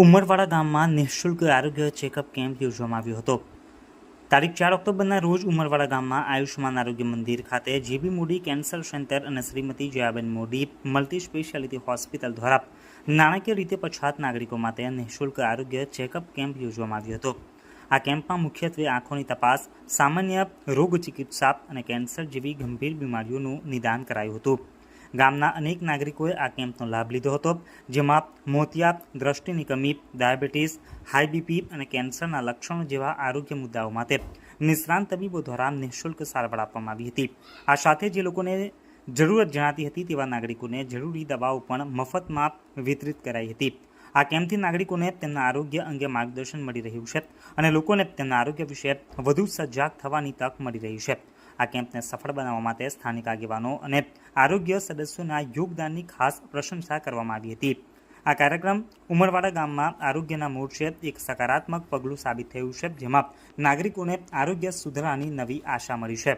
ઉમરવાડા ગામમાં નિઃશુલ્ક આરોગ્ય ચેકઅપ કેમ્પ યોજવામાં આવ્યો હતો. તારીખ ચાર ઓક્ટોબરના રોજ ઉમરવાડા ગામમાં આયુષ્માન આરોગ્ય મંદિર ખાતે જીબી મોડી, કેન્સર સેન્ટર અને શ્રીમતી જયાબેન મોડી મલ્ટી સ્પેશિયાલિટી હોસ્પિટલ દ્વારા નાણાકીય રીતે પછાત નાગરિકો માટે નિઃશુલ્ક આરોગ્ય ચેકઅપ કેમ્પ યોજવામાં આવ્યો હતો. આ કેમ્પમાં મુખ્યત્વે આંખોની તપાસ, સામાન્ય રોગ ચિકિત્સા અને કેન્સર જેવી ગંભીર બીમારીઓનું નિદાન કરાયું હતું. ગામના અનેક નાગરિકોએ આ કેમ્પનો લાભ લીધો હતો, જેમાં મોતિયા દ્રષ્ટિની કમી ડાયાબિટીસ, હાઈ બીપી અને કેન્સરના લક્ષણો જેવા આરોગ્ય મુદ્દાઓ માટે નિષ્ણાંત તબીબો દ્વારા નિઃશુલ્ક સારવાર આપવામાં આવી હતી. આ સાથે જે લોકોને જરૂરત જણાતી હતી તેવા નાગરિકોને જરૂરી દવાઓ પણ મફતમાં વિતરિત કરાઈ હતી. આ કેમ્પથી નાગરિકોને તેમના આરોગ્ય અંગે માર્ગદર્શન મળી રહ્યું છે અને લોકોને તેમના આરોગ્ય વિશે વધુ સજાગ થવાની તક મળી રહી છે. આ કેમ્પને સફળ બનાવવા માટે સ્થાનિક આગેવાનો અને આરોગ્ય સદસ્યોના યોગદાનની ખાસ પ્રશંસા કરવામાં આવી હતી. આ કાર્યક્રમ ઉમરવાડા ગામમાં આરોગ્યના મોરચે એક સકારાત્મક પગલું સાબિત થયું છે, જેમાં નાગરિકોને આરોગ્ય સુધારાની નવી આશા મળી છે.